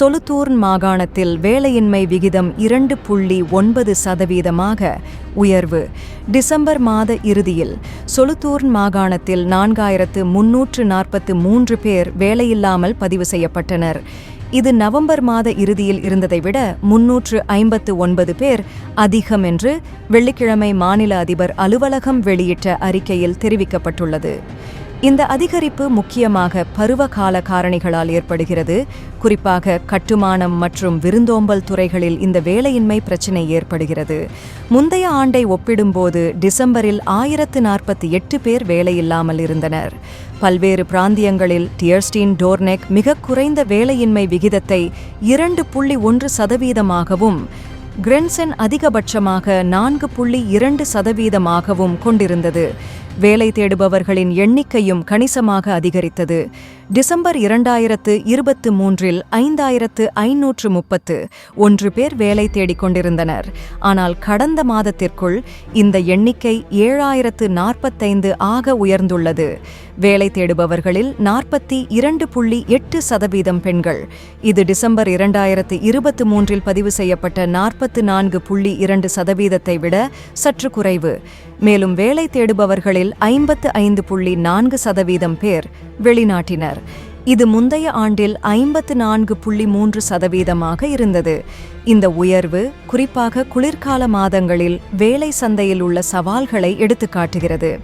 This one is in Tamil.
சொலுத்தூர்ன் மாகாணத்தில் வேலையின்மை விகிதம் இரண்டு புள்ளி ஒன்பது சதவீதமாக உயர்வு. டிசம்பர் மாத இறுதியில் சொலுத்தூர்ன் மாகாணத்தில் நான்காயிரத்து முன்னூற்று நாற்பத்து மூன்று பேர் வேலையில்லாமல் பதிவு செய்யப்பட்டனர். இது நவம்பர் மாத இறுதியில் இருந்ததை விட முன்னூற்று ஐம்பத்து ஒன்பது பேர் அதிகம் என்று வெள்ளிக்கிழமை மாநில அதிபர் அலுவலகம் வெளியிட்ட அறிக்கையில் தெரிவிக்கப்பட்டுள்ளது. இந்த அதிகரிப்பு முக்கியமாக பருவகால காரணிகளால் ஏற்படுகிறது. குறிப்பாக கட்டுமானம் மற்றும் விருந்தோம்பல் துறைகளில் இந்த வேலையின்மை பிரச்சினை ஏற்படுகிறது. முந்தைய ஆண்டை ஒப்பிடும்போது டிசம்பரில் ஆயிரத்து நாற்பத்தி எட்டு பேர் வேலையில்லாமல் இருந்தனர். பல்வேறு பிராந்தியங்களில் டியர்ஸ்டீன் டோர்னெக் மிக குறைந்த வேலையின்மை விகிதத்தை இரண்டு புள்ளி ஒன்று சதவீதமாகவும் கிரென்சன் அதிகபட்சமாக நான்கு புள்ளி இரண்டு சதவீதமாகவும் கொண்டிருந்தது. வேலை தேடுபவர்களின் எண்ணிக்கையும் கணிசமாக அதிகரித்தது. டிசம்பர் இரண்டாயிரத்து இருபத்து மூன்றில் ஐந்தாயிரத்து ஐநூற்று முப்பத்து ஒன்று பேர் வேலை தேடிக் கொண்டிருந்தனர். ஆனால் கடந்த மாதத்திற்குள் இந்த எண்ணிக்கை ஏழாயிரத்து நாற்பத்தைந்து ஆக உயர்ந்துள்ளது. வேலை தேடுபவர்களில் நாற்பத்தி இரண்டு புள்ளி எட்டு சதவீதம் பெண்கள். இது டிசம்பர் இரண்டாயிரத்து இருபத்து மூன்றில் பதிவு செய்யப்பட்ட நாற்பத்து நான்கு புள்ளி இரண்டு சதவீதத்தை விட சற்று குறைவு. மேலும் வேலை தேடுபவர்களில் ஐம்பத்து ஐந்து புள்ளி நான்கு சதவீதம் பேர் வெளிநாட்டினர். இது முந்தைய ஆண்டில் ஐம்பத்து நான்கு புள்ளி மூன்று சதவீதமாக இருந்தது. இந்த உயர்வு குறிப்பாக குளிர்கால மாதங்களில் வேலை சந்தையில் உள்ள சவால்களை எடுத்துக்காட்டுகிறது.